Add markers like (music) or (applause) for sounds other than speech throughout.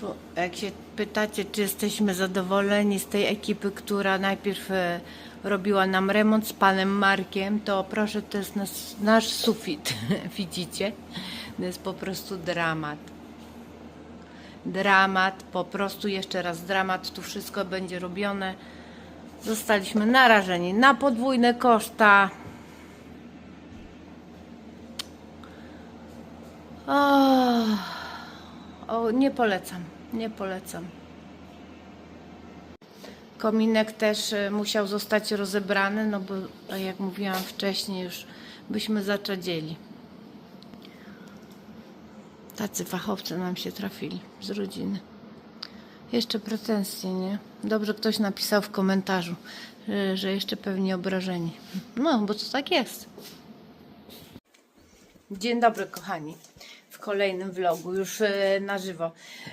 Tu, jak się pytacie, czy jesteśmy zadowoleni z tej ekipy, która najpierw e, robiła nam remont z panem Markiem, to proszę, to jest nasz, nasz sufit. (laughs) Widzicie? To jest po prostu dramat. Dramat, po prostu jeszcze raz dramat. Tu wszystko będzie robione. Zostaliśmy narażeni na podwójne koszta. O, o, nie polecam, nie polecam. Kominek też e, musiał zostać rozebrany, no bo jak mówiłam wcześniej, już byśmy zaczadzieli. Tacy fachowcy nam się trafili z rodziny. Jeszcze pretensje, nie? Dobrze ktoś napisał w komentarzu, że, że jeszcze pewnie obrażeni. No, bo to tak jest. Dzień dobry, kochani. Kolejnym vlogu, już e, na żywo.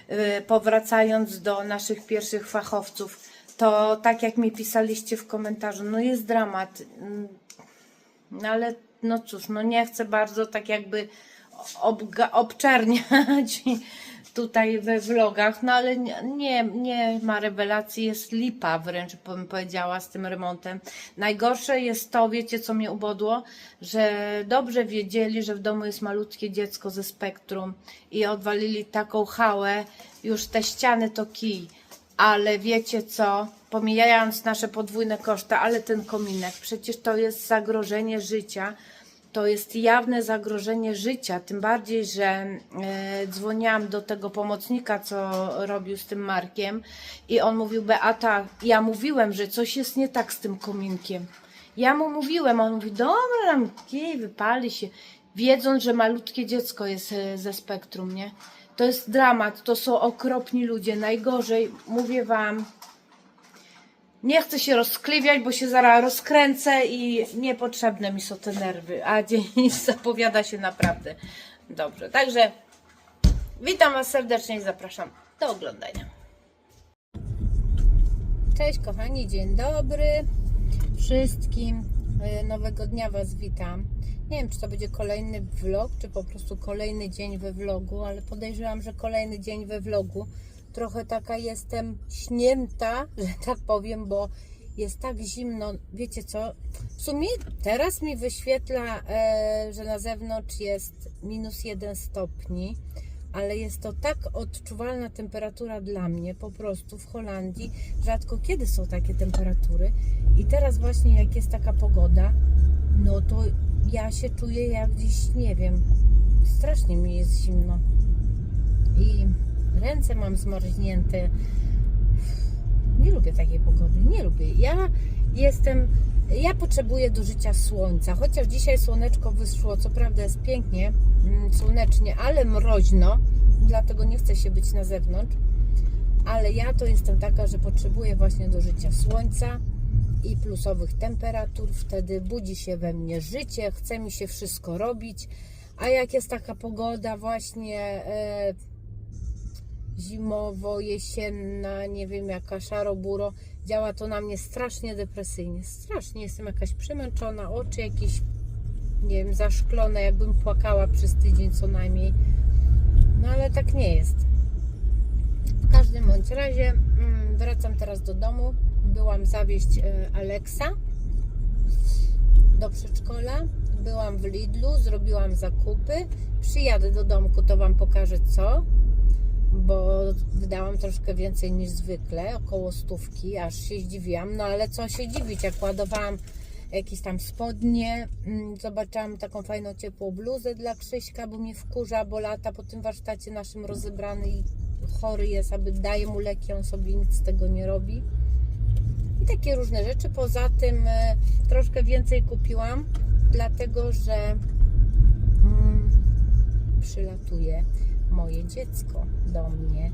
E, Powracając do naszych pierwszych fachowców, to tak jak mi pisaliście w komentarzu, no jest dramat. Mm, No ale no cóż, no nie chcę bardzo tak jakby obga- obczerniać tutaj we vlogach, no ale nie, nie, ma rewelacji, jest lipa wręcz bym powiedziała z tym remontem. Najgorsze jest to, wiecie co mnie ubodło, że dobrze wiedzieli, że w domu jest malutkie dziecko ze spektrum i odwalili taką hałę, już te ściany to kij, ale wiecie co, pomijając nasze podwójne koszty, ale ten kominek, przecież to jest zagrożenie życia, to jest jawne zagrożenie życia, tym bardziej, że e, dzwoniłam do tego pomocnika, co robił z tym Markiem i on mówił, Beata, ja mówiłem, że coś jest nie tak z tym kominkiem. Ja mu mówiłem, on mówi, dobra, tam kij, wypali się, wiedząc, że malutkie dziecko jest e, ze spektrum, nie? To jest dramat, to są okropni ludzie, najgorzej, mówię wam, nie chcę się rozkliwiać, bo się zaraz rozkręcę i niepotrzebne mi są te nerwy, a (laughs) dzień zapowiada się naprawdę dobrze. Także witam Was serdecznie i zapraszam do oglądania. Cześć kochani, dzień dobry wszystkim. E, Nowego dnia Was witam. Nie wiem, czy to będzie kolejny vlog, czy po prostu kolejny dzień we vlogu, ale podejrzewam, że kolejny dzień we vlogu. Trochę taka jestem śnięta, (laughs) że tak powiem, bo jest tak zimno. Wiecie co? W sumie teraz mi wyświetla, e, że na zewnątrz jest minus 1 stopni, ale jest to tak odczuwalna temperatura dla mnie, po prostu w Holandii. Rzadko kiedy są takie temperatury. I teraz właśnie jak jest taka pogoda, no to ja się czuję jak gdzieś, nie wiem, strasznie mi jest zimno. I ręce mam zmarznięte. Nie lubię takiej pogody, nie lubię. Ja jestem, ja potrzebuję do życia słońca. Chociaż dzisiaj słoneczko wyszło, co prawda jest pięknie, mm, słonecznie, ale mroźno, dlatego nie chcę się być na zewnątrz. Ale ja to jestem taka, że potrzebuję właśnie do życia słońca i plusowych temperatur. Wtedy budzi się we mnie życie, chce mi się wszystko robić. A jak jest taka pogoda właśnie e, zimowo, jesienna, nie wiem jaka, szaro-buro, działa to na mnie strasznie depresyjnie. Strasznie jestem jakaś przemęczona, oczy jakieś, nie wiem, zaszklone, jakbym płakała przez tydzień co najmniej. No ale tak nie jest. W każdym bądź razie mm, wracam teraz do domu. Byłam zawieźć e, Aleksa do przedszkola. Byłam w Lidlu, zrobiłam zakupy. Przyjadę do domku, to Wam pokażę co bo wydałam troszkę więcej niż zwykle, około stówki, aż się zdziwiłam. No ale co się dziwić, jak ładowałam jakieś tam spodnie, mm, zobaczyłam taką fajną ciepłą bluzę dla Krzyśka, bo mnie wkurza, bo lata po tym warsztacie naszym rozebrany i chory jest, aby daje mu leki, on sobie nic z tego nie robi. I takie różne rzeczy. Poza tym e, troszkę więcej kupiłam, dlatego że mm, przylatuje moje dziecko do mnie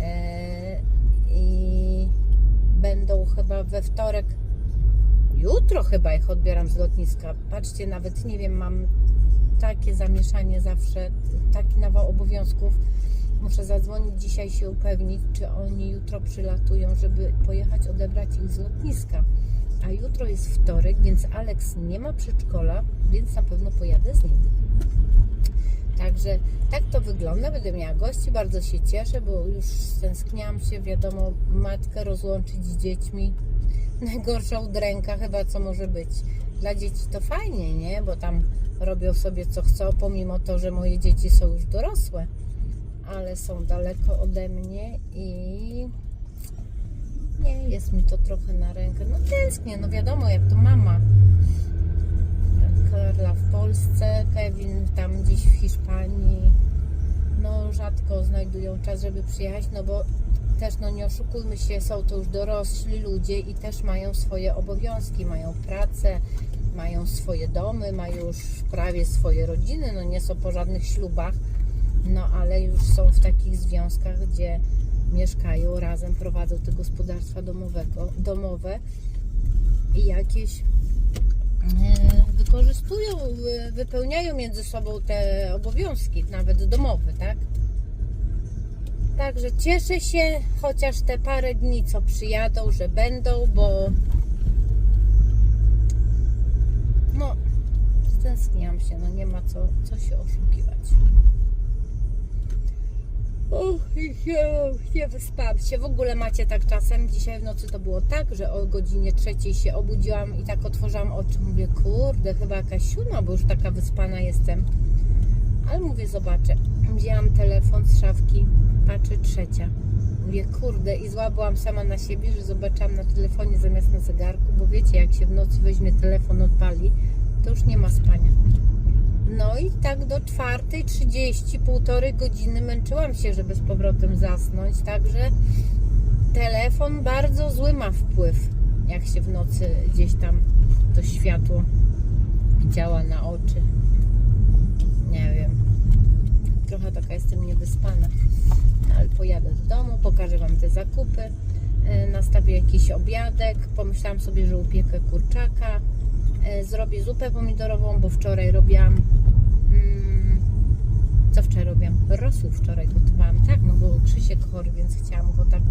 e, i będą chyba we wtorek. Jutro chyba ich odbieram z lotniska. Patrzcie, nawet nie wiem mam takie zamieszanie zawsze taki nawał obowiązków. Muszę zadzwonić dzisiaj się upewnić czy oni jutro przylatują żeby pojechać odebrać ich z lotniska. A jutro jest wtorek, więc Alex nie ma przedszkola, więc na pewno pojadę z nim. Także tak to wygląda. Będę miała gości, bardzo się cieszę, bo już stęskniłam się, wiadomo, matkę rozłączyć z dziećmi. (laughs) Najgorsza udręka chyba, co może być. Dla dzieci to fajnie, nie? Bo tam robią sobie co chcą, pomimo to, że moje dzieci są już dorosłe. Ale są daleko ode mnie i nie jest mi to trochę na rękę. No tęsknię, no wiadomo, jak to mama. Karla w Polsce, Kevin tam gdzieś w Hiszpanii. No rzadko znajdują czas, żeby przyjechać, no bo też no nie oszukujmy się, są to już dorośli ludzie i też mają swoje obowiązki, mają pracę, mają swoje domy, mają już prawie swoje rodziny, no nie są po żadnych ślubach, no ale już są w takich związkach, gdzie mieszkają razem, prowadzą te gospodarstwa domowego, domowe i jakieś wykorzystują, wy- wypełniają między sobą te obowiązki, nawet domowe, tak? Także cieszę się, chociaż te parę dni, co przyjadą, że będą, bo no, stęskniłam się, no nie ma co, co się oszukiwać. Och, nie, wyspałam się. W ogóle macie tak czasem. Dzisiaj w nocy to było tak, że o godzinie trzeciej się obudziłam i tak otworzyłam oczy. Mówię, kurde, chyba jakaś siódma, bo już taka wyspana jestem. Ale mówię, zobaczę. Wzięłam telefon z szafki, patrzę trzecia. Mówię, kurde, i zła byłam sama na siebie, że zobaczyłam na telefonie zamiast na zegarku, bo wiecie, jak się w nocy weźmie telefon, odpali, to już nie ma spania. No i tak do 4.30, półtorej godziny męczyłam się, żeby z powrotem zasnąć, także telefon bardzo zły ma wpływ, jak się w nocy gdzieś tam to światło działa na oczy. Nie wiem. Trochę taka jestem niewyspana. Ale pojadę do domu, pokażę Wam te zakupy. e, Nastawię jakiś obiadek. Pomyślałam sobie, że upiekę kurczaka. e, Zrobię zupę pomidorową, bo wczoraj robiłam. Co wczoraj robiłam? Rosół wczoraj gotowałam, tak? No bo Krzysiek chory, więc chciałam go tak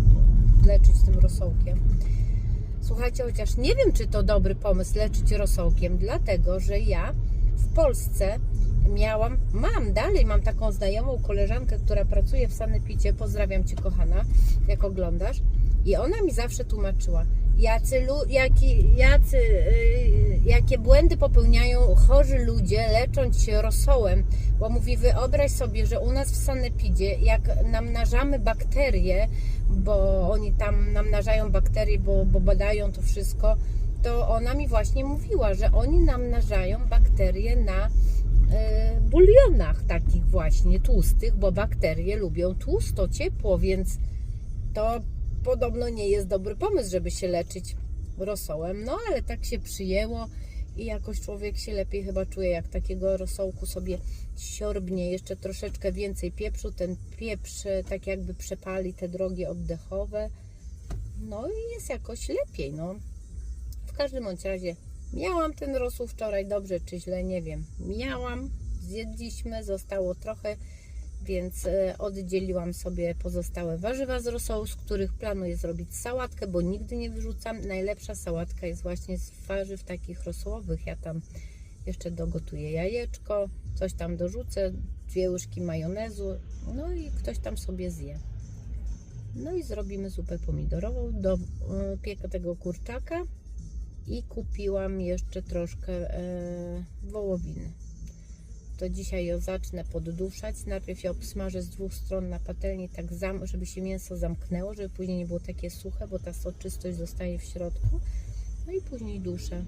leczyć tym rosołkiem. Słuchajcie, chociaż nie wiem, czy to dobry pomysł leczyć rosołkiem, dlatego że ja w Polsce miałam, mam dalej, mam taką znajomą koleżankę, która pracuje w Sanepicie. Pozdrawiam Cię, kochana, jak oglądasz. I ona mi zawsze tłumaczyła, jacy, jaki, jacy, yy, jakie błędy popełniają chorzy ludzie, lecząc się rosołem. Bo mówi, wyobraź sobie, że u nas w Sanepidzie, jak namnażamy bakterie, bo oni tam namnażają bakterie, bo, bo badają to wszystko, to ona mi właśnie mówiła, że oni namnażają bakterie na e, bulionach takich właśnie tłustych, bo bakterie lubią tłusto, ciepło, więc to podobno nie jest dobry pomysł, żeby się leczyć rosołem. No ale tak się przyjęło i jakoś człowiek się lepiej chyba czuje, jak takiego rosołku sobie siorbnie jeszcze troszeczkę więcej pieprzu. Ten pieprz e, tak jakby przepali te drogi oddechowe. No i jest jakoś lepiej, no. W każdym bądź razie miałam ten rosół wczoraj, dobrze czy źle, nie wiem. Miałam, zjedliśmy, zostało trochę, więc e, oddzieliłam sobie pozostałe warzywa z rosołu, z których planuję zrobić sałatkę, bo nigdy nie wyrzucam. Najlepsza sałatka jest właśnie z warzyw takich rosołowych. Ja tam jeszcze dogotuję jajeczko, coś tam dorzucę, dwie łyżki majonezu, no i ktoś tam sobie zje. No i zrobimy zupę pomidorową do e, piekę tego kurczaka i kupiłam jeszcze troszkę e, wołowiny. To dzisiaj ją zacznę podduszać. Najpierw ją obsmażę z dwóch stron na patelni, tak zam, żeby się mięso zamknęło, żeby później nie było takie suche, bo ta soczystość zostaje w środku. No i później duszę.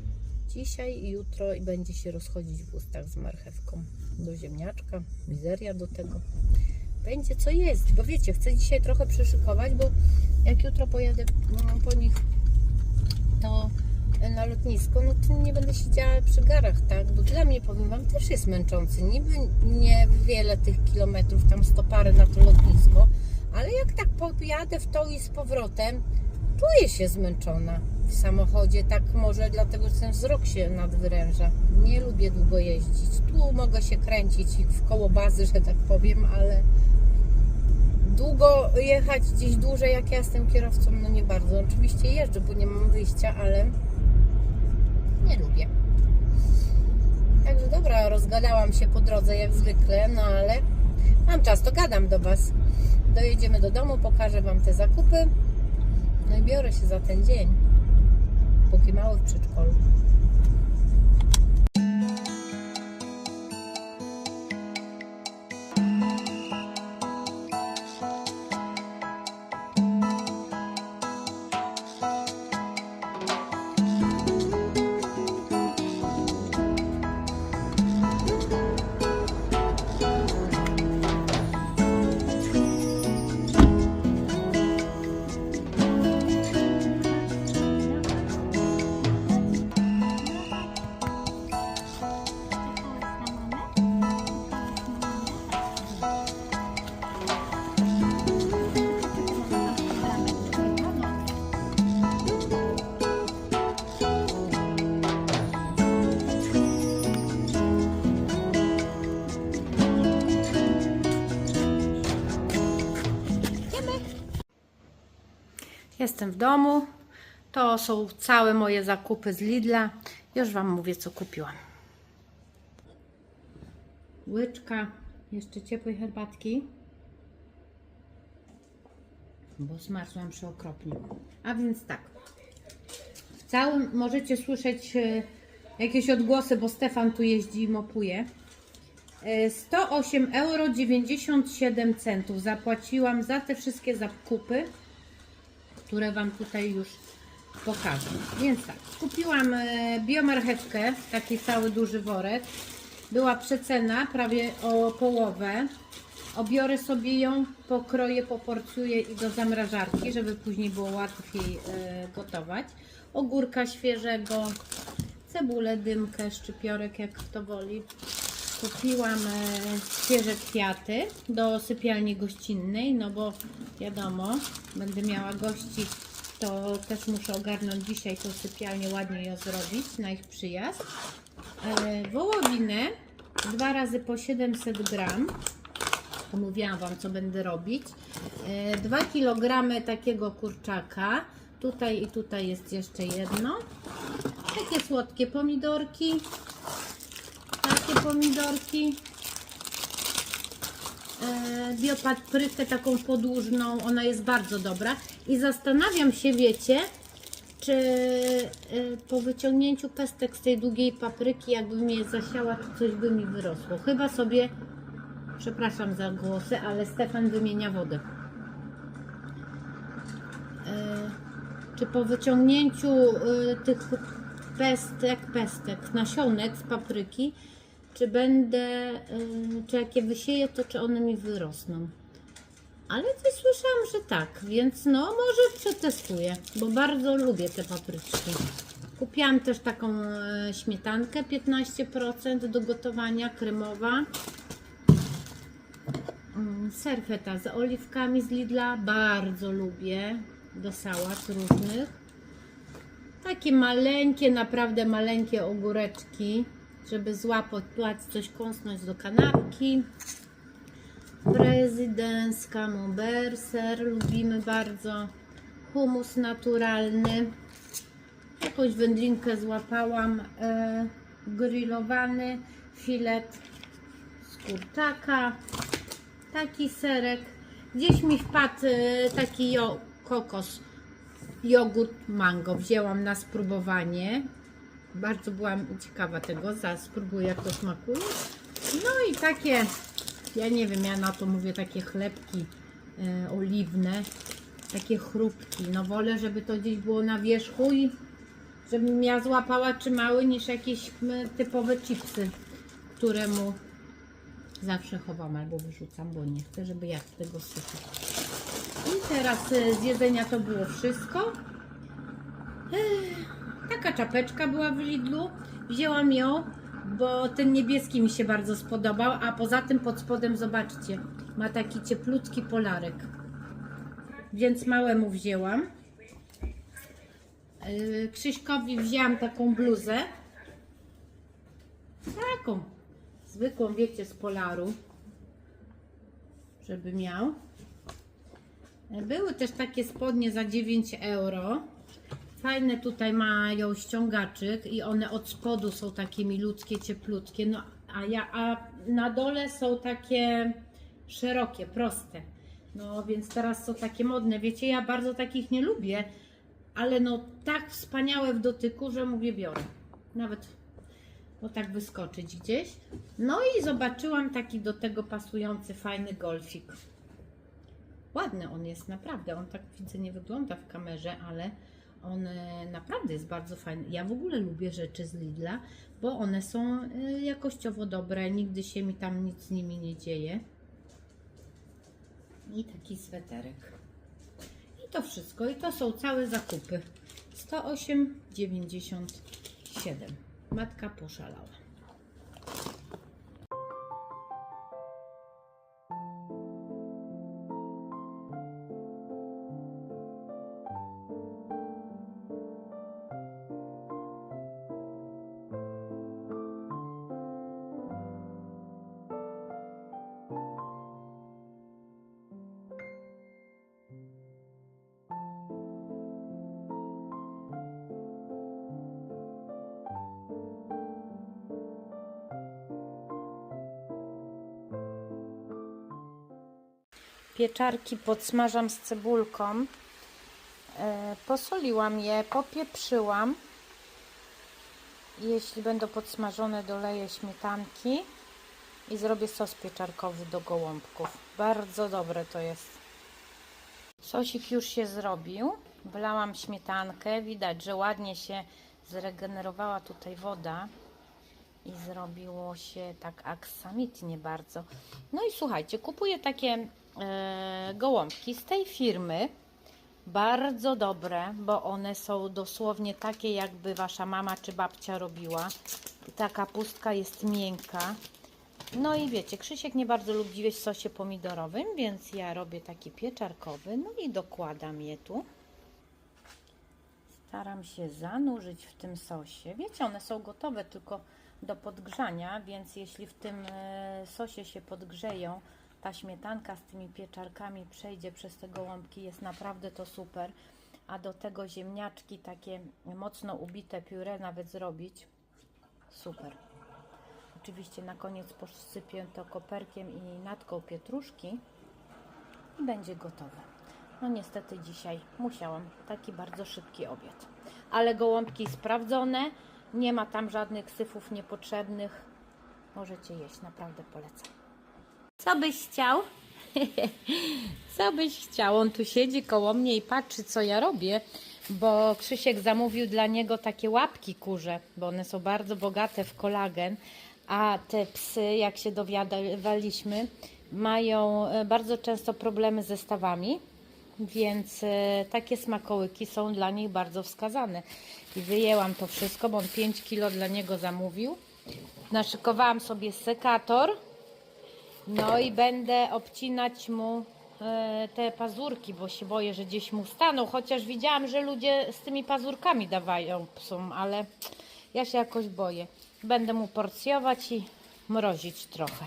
Dzisiaj i jutro i będzie się rozchodzić w ustach z marchewką. Do ziemniaczka, mizeria do tego. Będzie co jest, bo wiecie, chcę dzisiaj trochę przyszykować, bo jak jutro pojadę mm, po nich, to na lotnisko, no to nie będę siedziała przy garach, tak? Bo dla mnie, powiem Wam, też jest męczący. Niby niewiele tych kilometrów, tam sto parę na to lotnisko, ale jak tak pojadę w to i z powrotem, czuję się zmęczona w samochodzie, tak może dlatego, że ten wzrok się nadwyręża. Nie lubię długo jeździć. Tu mogę się kręcić w koło bazy, że tak powiem, ale długo jechać gdzieś dłużej, jak ja jestem kierowcą, no nie bardzo. Oczywiście jeżdżę, bo nie mam wyjścia, ale nie lubię. Także dobra, rozgadałam się po drodze jak zwykle, no ale mam czas, to gadam do Was. Dojedziemy do domu, pokażę Wam te zakupy. No i biorę się za ten dzień, póki mały w przedszkolu. Jestem w domu. To są całe moje zakupy z Lidla. Już Wam mówię, co kupiłam. Łyczka, jeszcze ciepłej herbatki. Bo zmarzłam przeokropnie. A więc tak. W całym możecie słyszeć e, jakieś odgłosy, bo Stefan tu jeździ i mopuje. E, 108 euro 97 centów zapłaciłam za te wszystkie zakupy które Wam tutaj już pokażę. Więc tak, kupiłam e, biomarchewkę, taki cały duży worek. Była przecena prawie o połowę. Obiorę sobie ją, pokroję, poporcjuję i do zamrażarki, żeby później było łatwiej e, gotować. Ogórka świeżego, cebulę, dymkę, szczypiorek, jak kto woli. Kupiłam e, świeże kwiaty do sypialni gościnnej, no bo wiadomo, będę miała gości, to też muszę ogarnąć dzisiaj tą sypialnię, ładnie ją zrobić na ich przyjazd. E, wołowinę dwa razy po 700 gram. Mówiłam Wam, co będę robić. E, 2 kg takiego kurczaka. Tutaj i tutaj jest jeszcze jedno. Takie słodkie pomidorki takie pomidorki. E, biopaprykę taką podłużną, ona jest bardzo dobra. I zastanawiam się, wiecie, czy e, po wyciągnięciu pestek z tej długiej papryki, jakbym je zasiała, to coś by mi wyrosło. Chyba sobie, przepraszam za głosy, ale Stefan wymienia wodę. E, czy po wyciągnięciu y, tych pestek, pestek, nasionek z papryki, czy będę, czy jak je wysieję, to czy one mi wyrosną. Ale coś słyszałam, że tak, więc no może przetestuję, bo bardzo lubię te papryczki. Kupiłam też taką e, śmietankę 15% do gotowania, kremowa. Mm, Serfeta z oliwkami z Lidla, bardzo lubię do sałat różnych. Takie maleńkie, naprawdę maleńkie ogóreczki, żeby złapać coś, kąsnąć do kanapki. Prezydent, camemberser, lubimy bardzo. Humus naturalny. Jakąś wędlinkę złapałam. E, grillowany filet z kurczaka. Taki serek. Gdzieś mi wpadł e, taki jo, kokos jogurt mango wzięłam na spróbowanie. Bardzo byłam ciekawa tego, zaraz spróbuję jak to smakuje. No i takie, ja nie wiem, ja na to mówię takie chlebki e, oliwne, takie chrupki. No wolę, żeby to gdzieś było na wierzchu i żebym ja złapała trzymały niż jakieś typowe chipsy, które mu zawsze chowam albo wyrzucam, bo nie chcę, żeby jak tego sypać. I teraz e, z jedzenia to było wszystko. Ech, Taka czapeczka była w Lidlu. Wzięłam ją, bo ten niebieski mi się bardzo spodobał, a poza tym pod spodem zobaczcie, ma taki cieplutki polarek. Więc małemu wzięłam. Yy, Krzyśkowi wzięłam taką bluzę. Taką zwykłą, wiecie, z polaru. Żeby miał. Były też takie spodnie za 9 euro. Fajne tutaj mają ściągaczyk i one od spodu są takie milutkie, cieplutkie, no a, ja, a na dole są takie szerokie, proste. No więc teraz są takie modne. Wiecie, ja bardzo takich nie lubię, ale no tak wspaniałe w dotyku, że mówię biorę. Nawet o tak wyskoczyć gdzieś. No i zobaczyłam taki do tego pasujący fajny golfik. Ładny on jest, naprawdę. On tak widzę nie wygląda w kamerze, ale on e, naprawdę jest bardzo fajny. Ja w ogóle lubię rzeczy z Lidla, bo one są e, jakościowo dobre, nigdy się mi tam nic z nimi nie dzieje. I taki sweterek. I to wszystko. I to są całe zakupy. 108,97. Matka poszalała. Pieczarki podsmażam z cebulką. E, Posoliłam je, popieprzyłam. Jeśli będą podsmażone, doleję śmietanki i zrobię sos pieczarkowy do gołąbków. Bardzo dobre to jest. Sosik już się zrobił. Wlałam śmietankę. Widać, że ładnie się zregenerowała tutaj woda i zrobiło się tak aksamitnie bardzo. No i słuchajcie, kupuję takie gołąbki z tej firmy. Bardzo dobre, bo one są dosłownie takie, jakby wasza mama czy babcia robiła. Ta kapustka jest miękka. No i wiecie, Krzysiek nie bardzo lubi jeść w sosie pomidorowym, więc ja robię taki pieczarkowy. No i dokładam je tu. Staram się zanurzyć w tym sosie. Wiecie, one są gotowe tylko do podgrzania, więc jeśli w tym e, sosie się podgrzeją, ta śmietanka z tymi pieczarkami przejdzie przez te gołąbki, jest naprawdę to super. A do tego ziemniaczki takie mocno ubite pióre nawet zrobić. Super. Oczywiście na koniec posypię to koperkiem i natką pietruszki i będzie gotowe. No niestety dzisiaj musiałam taki bardzo szybki obiad. Ale gołąbki sprawdzone, nie ma tam żadnych syfów niepotrzebnych. Możecie jeść, naprawdę polecam. Co byś chciał? (laughs) Co byś chciał? On tu siedzi koło mnie i patrzy, co ja robię, bo Krzysiek zamówił dla niego takie łapki kurze, bo one są bardzo bogate w kolagen, a te psy, jak się dowiadywaliśmy, mają e, bardzo często problemy ze stawami, więc e, takie smakołyki są dla nich bardzo wskazane. I wyjęłam to wszystko, bo on 5 kilo dla niego zamówił. Naszykowałam sobie sekator, no i będę obcinać mu e, te pazurki, bo się boję, że gdzieś mu staną. Chociaż widziałam, że ludzie z tymi pazurkami dawają psom, ale ja się jakoś boję. Będę mu porcjować i mrozić trochę.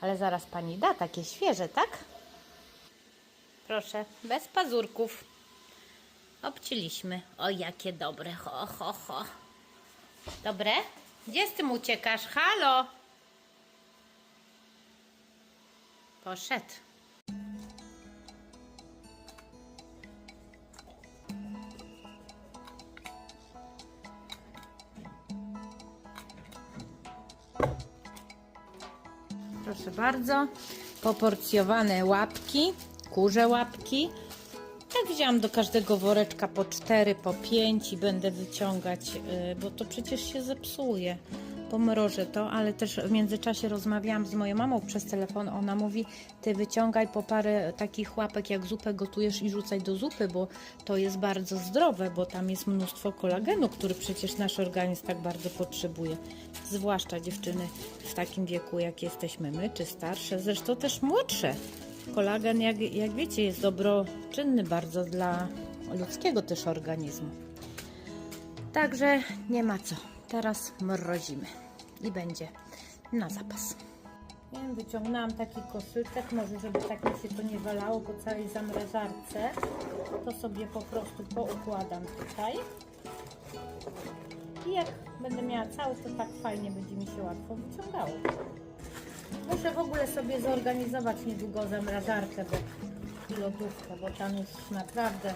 Ale zaraz pani da takie świeże, tak? Proszę, bez pazurków. Obciliśmy. O, jakie dobre. Ho, ho, ho. Dobre? Gdzie z tym uciekasz? Halo? Poszedł. Proszę bardzo, poporcjowane łapki, kurze łapki. Tak wzięłam do każdego woreczka po 4, po 5 i będę wyciągać, yy, bo to przecież się zepsuje. Pomrożę to, ale też w międzyczasie rozmawiałam z moją mamą przez telefon. Ona mówi, ty wyciągaj po parę takich łapek, jak zupę gotujesz i rzucaj do zupy, bo to jest bardzo zdrowe, bo tam jest mnóstwo kolagenu, który przecież nasz organizm tak bardzo potrzebuje. Zwłaszcza dziewczyny w takim wieku, jak jesteśmy my, czy starsze, zresztą też młodsze. Kolagen, jak, jak wiecie, jest dobroczynny bardzo dla ludzkiego też organizmu. Także nie ma co. Teraz mrozimy i będzie na zapas. Wiem, wyciągnęłam taki koszyczek, może żeby tak mi się to nie walało po całej zamrażarce. To sobie po prostu poukładam tutaj. I jak będę miała cały, to tak fajnie będzie mi się łatwo wyciągało. Muszę w ogóle sobie zorganizować niedługo zamrażarkę bo, i lodówkę, bo tam już naprawdę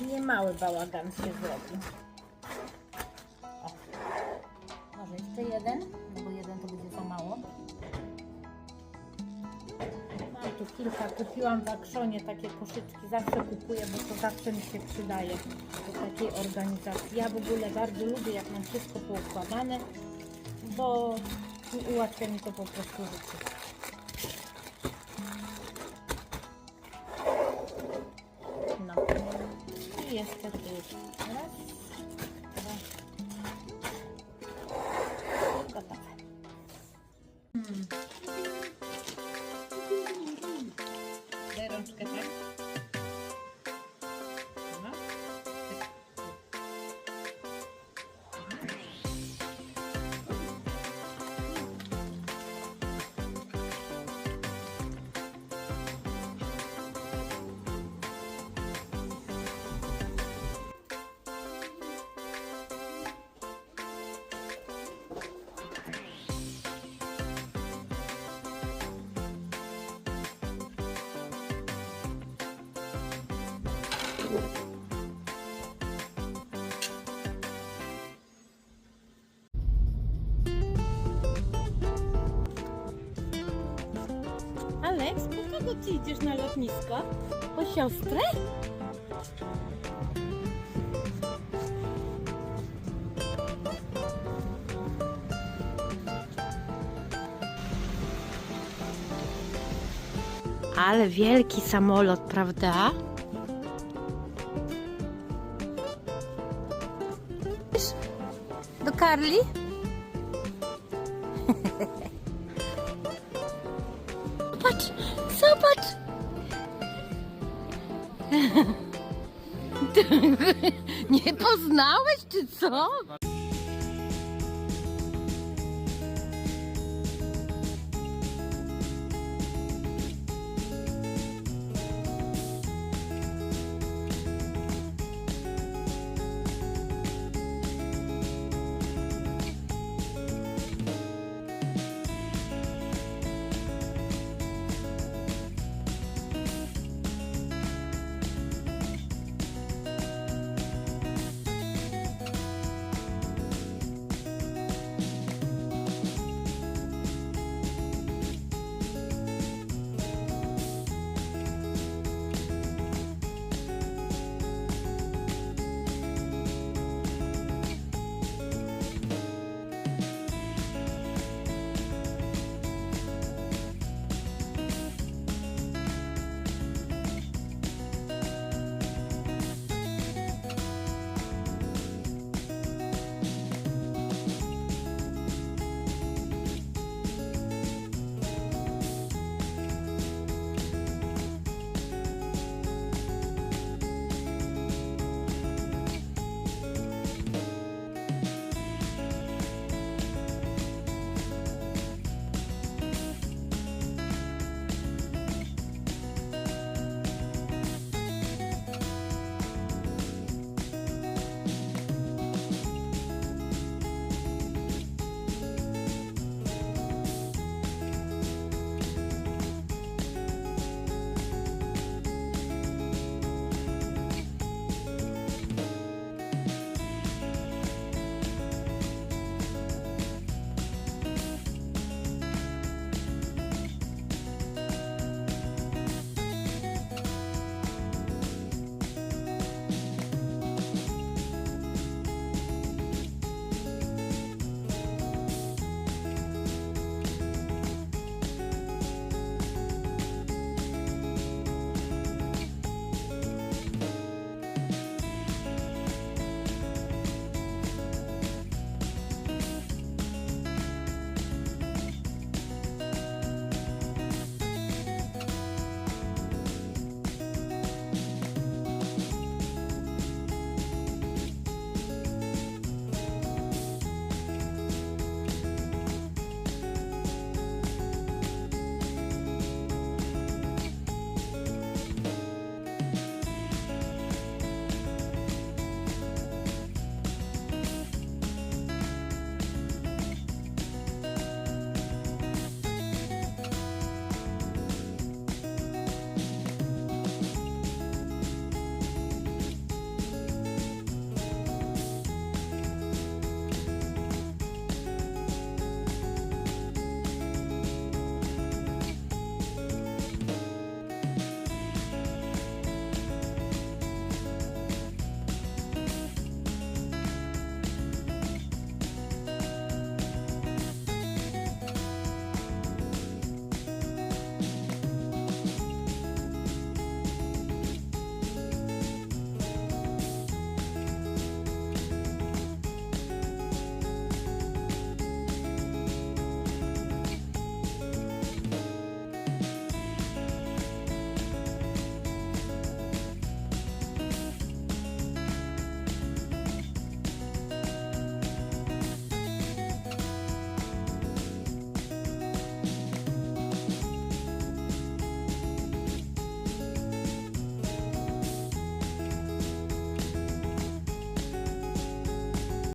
niemały bałagan się zrobi. Jeszcze jeden, no bo jeden to będzie za mało. Mam tu kilka, kupiłam w Akszonie takie koszyczki, zawsze kupuję, bo to zawsze mi się przydaje do takiej organizacji. Ja w ogóle bardzo lubię, jak mam wszystko poukładane, bo ułatwia mi to po prostu życie. No. I jeszcze tu raz, Aleks, po kogo ty idziesz na lotnisko? Po siostrę? Ale wielki samolot, prawda? Karli? Zobacz, zobacz! (laughs) Nie poznałeś, czy co?